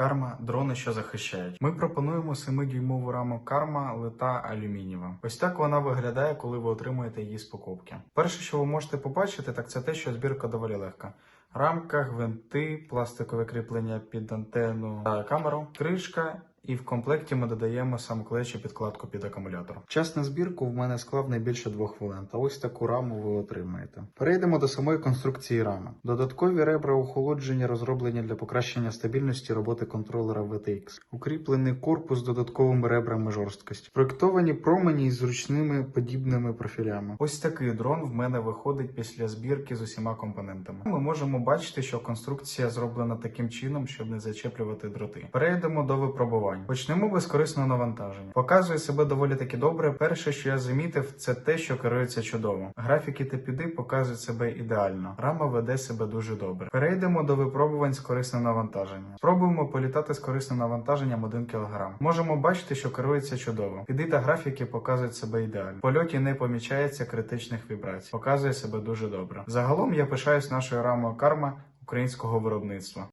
Карма дрони, що захищають. Ми пропонуємо 7-дюймову раму карма лита алюмінієва. Ось так вона виглядає, коли ви отримуєте її з покупки. Перше, що ви можете побачити, так це те, що збірка доволі легка. Рамка, гвинти, пластикове кріплення під антенну та камеру, кришка. І в комплекті ми додаємо сам клей чи підкладку під акумулятор. Час на збірку в мене склав не більше двох хвилин, та ось таку раму ви отримаєте. Перейдемо до самої конструкції рами. Додаткові ребра охолодження розроблені для покращення стабільності роботи контролера VTX. Укріплений корпус з додатковими ребрами жорсткості. Проєктовані промені із зручними подібними профілями. Ось такий дрон в мене виходить після збірки з усіма компонентами. Ми можемо бачити, що конструкція зроблена таким чином, щоб не зачеплювати дроти. Перейдемо до випробувань. Почнемо без корисного навантаження. Показує себе доволі таки добре. Перше, що я замітив, це те, що керується чудово. Графіки та піди показують себе ідеально. Рама веде себе дуже добре. Перейдемо до випробувань з корисним навантаженням. Спробуємо політати з корисним навантаженням 1 кг. Можемо бачити, що керується чудово. Піди та графіки показують себе ідеально. Польоті не помічається критичних вібрацій. Показує себе дуже добре. Загалом я пишаюсь нашою рамою карма українського виробництва.